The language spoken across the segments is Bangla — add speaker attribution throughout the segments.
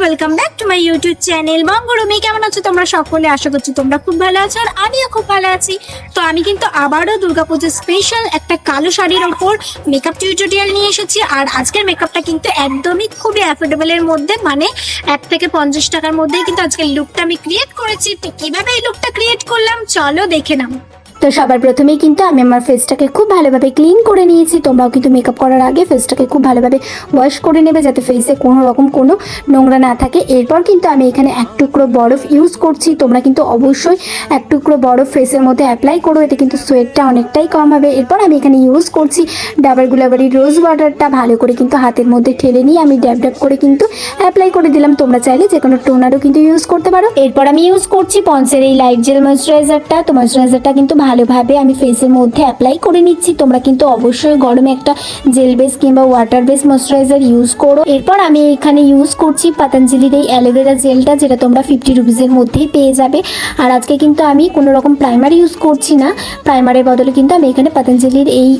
Speaker 1: Welcome back to my YouTube channel মঙ্গরমি কেমন আছো? তোমরা সকলে আশা করছি তোমরা খুব ভালো আছো আর আমিও খুব ভালো আছি। তো আমি কিন্তু আবারও দুর্গাপুজোর স্পেশাল একটা কালো শাড়ির ওপর মেকআপ টিউটোরিয়াল নিয়ে এসেছি আর আজকের মেকআপটা কিন্তু একদমই খুবই অ্যাফোর্ডেবলের মধ্যে মানে এক থেকে পঞ্চাশ টাকার মধ্যেই কিন্তু আজকের লুকটা আমি ক্রিয়েট করেছি। তো কীভাবে এই লুকটা ক্রিয়েট করলাম? চলো দেখে নাও।
Speaker 2: তো সবার প্রথমেই কিন্তু আমি আমার ফেসটাকে খুব ভালোভাবে ক্লিন করে নিয়েছি। তোমরাও কিন্তু মেকআপ করার আগে ফেসটাকে খুব ভালোভাবে ওয়াশ করে নেবে যাতে ফেসে কোনো রকম কোনো নোংরা না থাকে। এরপর কিন্তু আমি এখানে এক টুকরো বরফ ইউজ করছি। তোমরা কিন্তু অবশ্যই এক টুকরো বরফ ফেসের মধ্যে অ্যাপ্লাই করো। এতে কিন্তু সোয়েটটা অনেকটাই কম হবে। এরপর আমি এখানে ইউজ করছি ডাবার গুলাবারি রোজ ওয়াটারটা ভালো করে কিন্তু হাতের মধ্যে ঠেলে নিয়ে আমি ড্যাব ড্যাব করে কিন্তু অ্যাপ্লাই করে দিলাম। তোমরা চাইলে যে কোনো টোনারও কিন্তু ইউজ করতে পারো। এরপর আমি ইউজ করছি পন্সের এই লাইট জেল ময়শ্চারাইজারটা তো ময়শ্চারাইজারটা কিন্তু ভালোভাবে আমি ফেসের মধ্যে অ্যাপ্লাই করে নিচ্ছি। তোমরা কিন্তু অবশ্যই গরমে একটা জেল বেস কিংবা ওয়াটার বেস ময়শ্চারাইজার ইউজ করো। এরপর আমি এখানে ইউজ করছি পাতাঞ্জলির এই অ্যালোভেরা জেলটা যেটা তোমরা ফিফটি রুপিসের মধ্যেই পেয়ে যাবে। আর আজকে কিন্তু আমি কোনো রকম প্রাইমার ইউজ করছি না। প্রাইমারের বদলে কিন্তু আমি এখানে পাতাঞ্জলির এই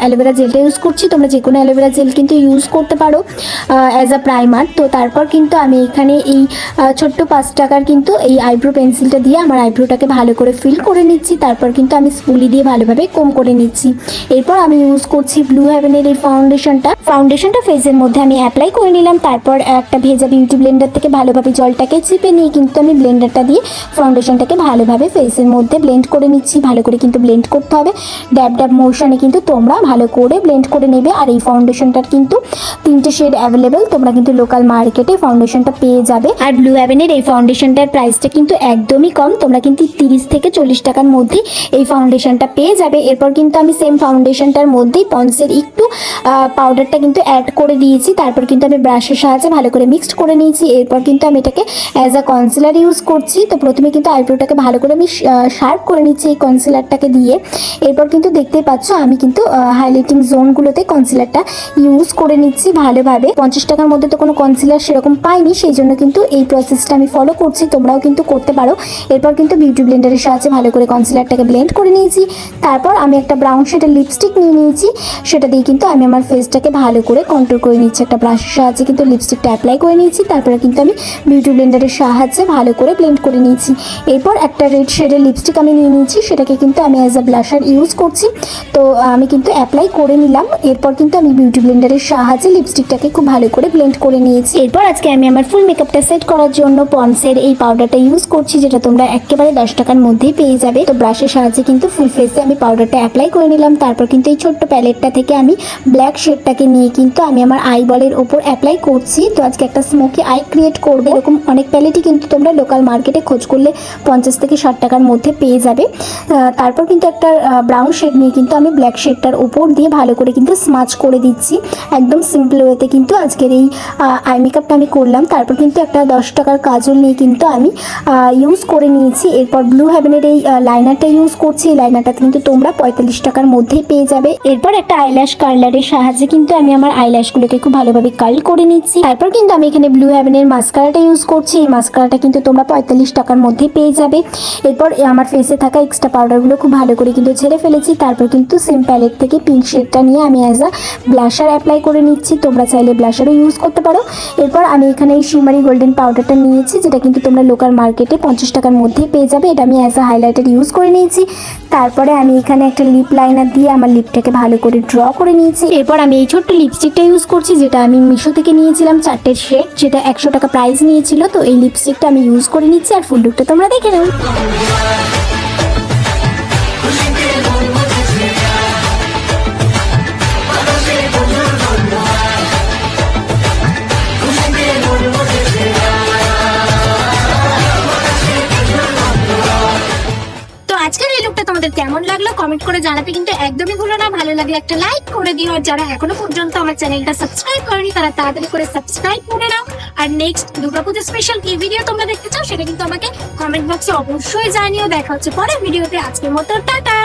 Speaker 2: অ্যালোভেরা জেলটা ইউজ করছি। তোমরা যে কোনো অ্যালোভেরা জেল কিন্তু ইউজ করতে পারো অ্যাজ আ প্রাইমার তো তারপর কিন্তু আমি এখানে এই ছোট্ট পাঁচ টাকার কিন্তু এই আইব্রো পেন্সিলটা দিয়ে আমার আইব্রোটাকে ভালো করে ফিল করে নিচ্ছি। তারপর কিন্তু আমি স্পুলি দিয়ে ভালোভাবে কম করে নিচ্ছি। এরপর আমি ইউজ করছি ব্লু হ্যাভেনের এই ফাউন্ডেশনটা ফাউন্ডেশনটা ফেসের মধ্যে আমি অ্যাপ্লাই করে নিলাম। তারপর একটা ভেজা বিউটি ব্লেন্ডার থেকে ভালোভাবে জলটাকে চিপে নিয়ে কিন্তু আমি ব্লেন্ডারটা দিয়ে ফাউন্ডেশনটাকে ভালোভাবে ফেসের মধ্যে ব্লেন্ড করে নিচ্ছি। ভালো করে কিন্তু ব্লেন্ড করতে হবে। ড্যাব ড্যাব মোশনে কিন্তু তোমরা ভালো করে ব্লেন্ড করে নেবে। আর এই ফাউন্ডেশনটার কিন্তু তিনটে শেড অ্যাভেলেবেল তোমরা কিন্তু লোকাল মার্কেটে ফাউন্ডেশনটা পেয়ে যাবে। আর ব্লু অ্যাভেনের এই ফাউন্ডেশনটার প্রাইসটা কিন্তু একদমই কম। তোমরা কিন্তু তিরিশ থেকে চল্লিশ টাকার মধ্যে এই ফাউন্ডেশনটা পেয়ে যাবে। এরপর কিন্তু আমি সেম ফাউন্ডেশনটার মধ্যেই পন্সের একটু পাউডারটা কিন্তু অ্যাড করে দিয়েছি। তারপর কিন্তু আমি ব্রাশের সাহায্যে ভালো করে মিক্সড করে নিয়েছি। এরপর কিন্তু আমি এটাকে অ্যাজ আ কনসিলার ইউজ করছি। তো প্রথমে কিন্তু আইব্রোটাকে ভালো করে আমি শার্প করে নিচ্ছি এই কনসিলারটাকে দিয়ে। এরপর কিন্তু দেখতেই পাচ্ছ আমি কিন্তু হাইলাইটিং জোনগুলোতে কনসিলারটা ইউজ করে নিচ্ছি ভালোভাবে। পঞ্চাশ টাকার মধ্যে তো কোনো কনসিলার সেরকম পাইনি। সেই জন্য কিন্তু এই প্রসেসটা আমি ফলো করছি। তোমরাও কিন্তু করতে পারো। এরপর কিন্তু বিউটি ব্লেন্ডারের সাহায্যে ভালো করে কনসিলারটাকে ব্লেন্ড করে নিয়েছি। তারপর আমি একটা ব্রাউন শেডের লিপস্টিক নিয়ে নিয়েছি। সেটা দিয়ে কিন্তু আমি আমার ফেসটাকে ভালো করে কন্ট্রোল করে নিচ্ছি একটা ব্রাশের সাহায্যে কিন্তু লিপস্টিকটা অ্যাপ্লাই করে নিয়েছি। তারপরে কিন্তু আমি বিউটি ব্লেন্ডারের সাহায্যে ভালো করে ব্লেন্ড করে নিয়েছি। এরপর একটা রেড শেডের লিপস্টিক আমি নিয়ে নিয়েছি। সেটাকে কিন্তু আমি অ্যাজ আ ব্লাশার ইউজ করছি। তো, আমি কিন্তু অ্যাপ্লাই করে নিলাম। এরপর কিন্তু আমি বিউটি ব্লেন্ডারের সাহায্যে লিপস্টিকটাকে খুব ভালো করে ব্লেন্ড করে নিয়েছি। এরপর আজকে আমি আমার ফুল মেকআপটা সেট করার জন্য পন্সের এই পাউডারটা ইউজ করছি, যেটা তোমরা একেবারে দশ টাকার মধ্যেই পেয়ে যাবে। তো ব্রাশের সাহায্যে কিন্তু ফুল ফেসে আমি পাউডারটা অ্যাপ্লাই করে নিলাম। তারপর কিন্তু এই ছোট্ট প্যালেটটা থেকে আমি ব্ল্যাক শেডটাকে নিয়ে কিন্তু আমি আমার আই বলের ওপর অ্যাপ্লাই করছি। তো আজকে একটা স্মোকি আই ক্রিয়েট করবে। এরকম অনেক প্যালেটই কিন্তু তোমরা লোকাল মার্কেটে খোঁজ করলে পঞ্চাশ থেকে ষাট টাকার মধ্যে পেয়ে যাবে। তারপর কিন্তু একটা ব্রাউন শেড নিয়ে কিন্তু আমি ব্ল্যাক শেডটার ওপর দিয়ে ভালো করে কিন্তু স্মাচ করে দিচ্ছি। একদম সিম্পল ওয়েতে কিন্তু আজকের এই আই মেকআপটা আমি করলাম। তারপর কিন্তু একটা দশ টাকার কাজল নিয়ে কিন্তু আমি ইউজ করে নিয়েছি। এরপর ব্লু হ্যাভেনের এই লাইনারটা ইউজ করছি এই লাইনারটা কিন্তু তোমরা পঁয়তাল্লিশ টাকার মধ্যেই পেয়ে যাবে। এরপর একটা আইল্যাশ কার্লারের সাহায্যে কিন্তু আমি আমার আইল্যাশগুলোকে খুব ভালোভাবে কার্ল করে নিচ্ছি। তারপর কিন্তু আমি এখানে ব্লু হ্যাভেনের মাস্কারাটা ইউজ করছি। এই মাস্কারাটা কিন্তু তোমরা পঁয়তাল্লিশ টাকার মধ্যে পেয়ে যাবে। এরপর আমার ফেসে থাকা এক্সট্রা পাউডারগুলো খুব ভালো করে কিন্তু ছেড়ে ফেলেছি। তারপর কিন্তু সেম প্যালেট থেকে পিঙ্ক শেডটা নিয়ে আমি অ্যাজ আ ব্লাশার অ্যাপ্লাই করে নিচ্ছি। তোমরা চাইলে ব্লাশারও ইউজ করতে পারো। এরপর আমি এখানে এই শিমারি গোল্ডেন পাউডারটা নিয়েছি, যেটা কিন্তু তোমরা লোকাল মার্কেটে পঞ্চাশ টাকার মধ্যেই পেয়ে যাবে। এটা আমি অ্যাজ আ হাইলাইটার ইউজ করে নিয়েছি। তারপরে আমি এখানে একটা লিপ লাইনার দিয়ে আমার লিপটাকে ভালো করে ড্র করে নিয়েছি। এরপর আমি এই ছোট্ট লিপস্টিকটা ইউজ করছি, যেটা আমি মিশো থেকে নিয়েছিলাম চারটের শেড যেটা একশো টাকা প্রাইস নিয়েছিল। তো এই লিপস্টিকটা আমি ইউজ করে নিচ্ছি আর ফুল লুকটা তোমরা দেখে নাও।
Speaker 1: কেমন লাগল কমেন্ট করে জানাতে কিন্তু একদমই ভুলো না। ভালো লাগলে একটা লাইক করে দিও। আর যারা এখনও পর্যন্ত আমার চ্যানেলটা সাবস্ক্রাইব করেনি, তারা তাড়াতাড়ি করে সাবস্ক্রাইব করে নাও। আর নেক্সট দুর্গাপুজো স্পেশাল কি ভিডিও তোমরা দেখতে চাও, সেটা কিন্তু আমাকে কমেন্ট বক্সে অবশ্যই জানিও। দেখা হচ্ছে পরের ভিডিওতে আজকের মতো, টাটা!